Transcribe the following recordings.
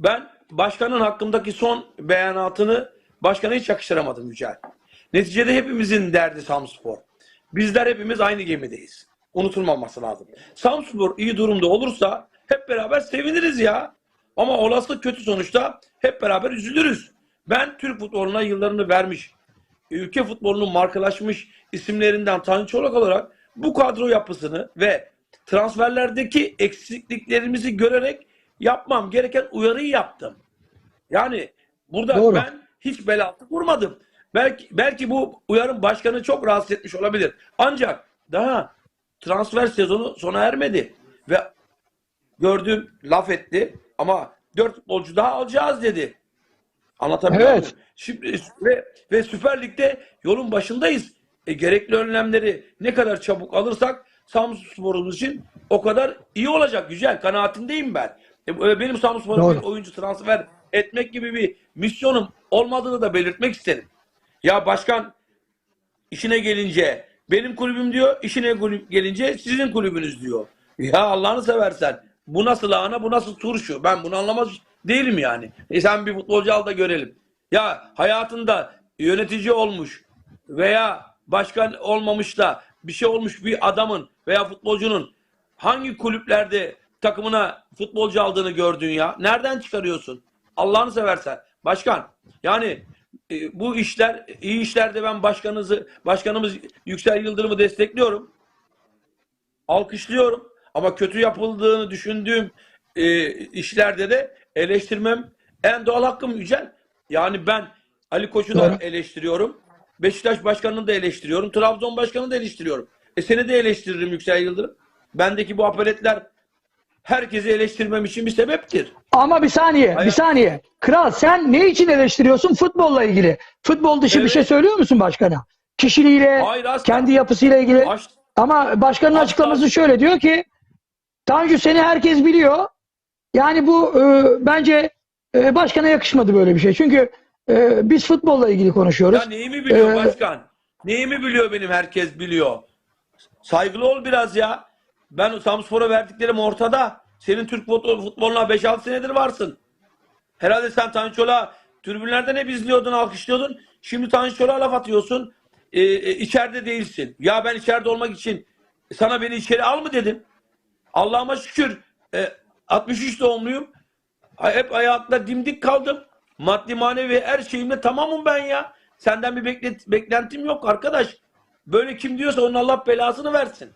ben başkanın hakkındaki son beyanatını başkana hiç yakıştıramadım Yücel. Neticede hepimizin derdi Samspor. Bizler hepimiz aynı gemideyiz. Unutulmaması lazım. Samspor iyi durumda olursa hep beraber seviniriz ya. Ama olası kötü sonuçta hep beraber üzülürüz. Ben Türk futboluna yıllarını vermiş, ülke futbolunun markalaşmış isimlerinden Tanju Çolak olarak bu kadro yapısını ve transferlerdeki eksikliklerimizi görerek yapmam gereken uyarıyı yaptım. Yani burada Doğru. ben hiç bel altı vurmadım. Belki belki bu uyarım başkanı çok rahatsız etmiş olabilir. Ancak daha transfer sezonu sona ermedi ve gördüğüm laf etti ama dört futbolcu daha alacağız dedi. Anlatabiliyor Evet. muyum? Şimdi ve, ve Süper Lig'de yolun başındayız. E, gerekli önlemleri ne kadar çabuk alırsak Samsunspor'umuz için o kadar iyi olacak. Güzel. Kanaatindeyim ben. E, benim Samsunspor'a Doğru. bir oyuncu transfer etmek gibi bir misyonum olmadığını da belirtmek isterim. Ya başkan işine gelince benim kulübüm diyor, işine gelince sizin kulübünüz diyor. Ya Allah'ını seversen bu nasıl lahana bu nasıl turşu ben bunu anlamaz değilim yani. E sen bir futbolcu al da görelim. Ya hayatında yönetici olmuş veya başkan olmamış da bir şey olmuş bir adamın veya futbolcunun hangi kulüplerde takımına futbolcu aldığını gördün ya? Nereden çıkarıyorsun? Allah'ını seversen. Başkan yani e, bu işler iyi işlerde ben başkanınızı başkanımız Yüksel Yıldırım'ı destekliyorum. Alkışlıyorum ama kötü yapıldığını düşündüğüm e, işlerde de eleştirmem en doğal hakkım Yücel. Yani ben Ali Koç'u da eleştiriyorum. Beşiktaş Başkanı'nı da eleştiriyorum. Trabzon Başkanı'nı da eleştiriyorum. E seni de eleştiririm Yüksel Yıldırım. Bendeki bu apeletler herkesi eleştirmem için bir sebeptir. Ama bir saniye, bir Hayır. saniye. Kral sen ne için eleştiriyorsun? Futbolla ilgili. Futbol dışı bir Evet. şey söylüyor musun başkana? Kişiliğiyle, Hayır asla. kendi yapısıyla ilgili. Baş- Ama başkanın Asla. açıklaması şöyle diyor ki Tanju seni herkes biliyor. Yani bu e, bence e, başkana yakışmadı böyle bir şey. Çünkü e, biz futbolla ilgili konuşuyoruz. Ya neyimi biliyor Ee, başkan? Neyimi biliyor benim herkes biliyor. Saygılı ol biraz ya. Ben Samspor'a verdiklerim ortada. Senin Türk futbol, futboluna 5-6 senedir varsın. Herhalde sen Tanju Çolak'ı tribünlerden hep izliyordun, alkışlıyordun. Şimdi Tanju Çolak'a laf atıyorsun. Ee, e, içeride değilsin. Ya ben içeride olmak için sana beni içeri al mı dedim. Allah'ıma şükür e, 63 doğumluyum. Hep hayatımda dimdik kaldım. Maddi manevi her şeyimle tamamım ben ya. Senden bir beklet, beklentim yok arkadaş. Böyle kim diyorsa onun Allah belasını versin.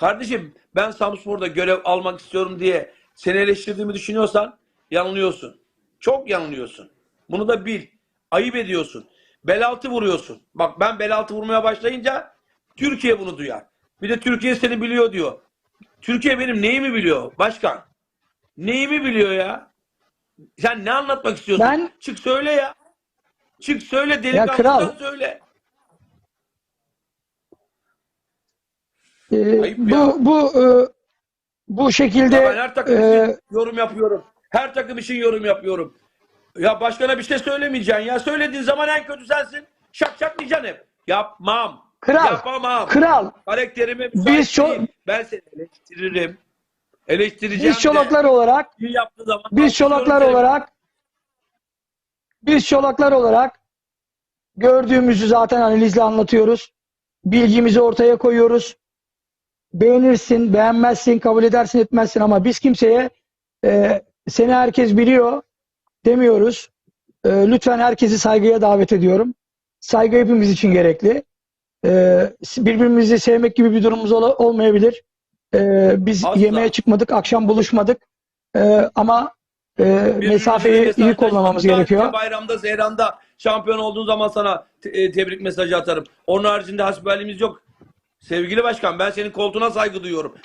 Kardeşim ben Samspor'da görev almak istiyorum diye seni eleştirdiğimi düşünüyorsan yanılıyorsun. Çok yanılıyorsun. Bunu da bil. Ayıp ediyorsun. Belaltı vuruyorsun. Bak ben belaltı vurmaya başlayınca Türkiye bunu duyar. Bir de Türkiye seni biliyor diyor. Türkiye benim neyimi biliyor başkan? Neyimi biliyor ya? Sen ne anlatmak istiyorsun? Ben- Çık söyle ya. Çık söyle delikanlıdan söyle. E, ayıp bu ya. bu e, bu şekilde Ya ben her takım e, için yorum yapıyorum. Her takım için yorum yapıyorum. Ya başkana bir şey söylemeyeceksin ya. Söylediğin zaman en kötü sensin. Şak şak diyeceksin hep. Yapmam. Kral, Yapamam. kral Karakterime müsait Biz çok- değil. Ben seni eleştiririm. Eleştireceğim biz çolaklar olarak İyi yaptığı zaman. Biz çolaklar olarak biz çolaklar olarak gördüğümüzü zaten analizle anlatıyoruz. Bilgimizi ortaya koyuyoruz. Beğenirsin, beğenmezsin, kabul edersin, etmezsin ama biz kimseye e, seni herkes biliyor demiyoruz. E, lütfen herkesi saygıya davet ediyorum. Saygı hepimiz için gerekli. E, birbirimizi sevmek gibi bir durumumuz ola- olmayabilir. E, biz Asla. yemeğe çıkmadık, akşam buluşmadık. E, ama e, mesafeyi iyi kullanmamız gerekiyor. Bayramda, seyranda şampiyon olduğun zaman sana te- e, tebrik mesajı atarım. Onun haricinde hasbelimiz yok. Sevgili başkan ben senin koltuğuna saygı duyuyorum.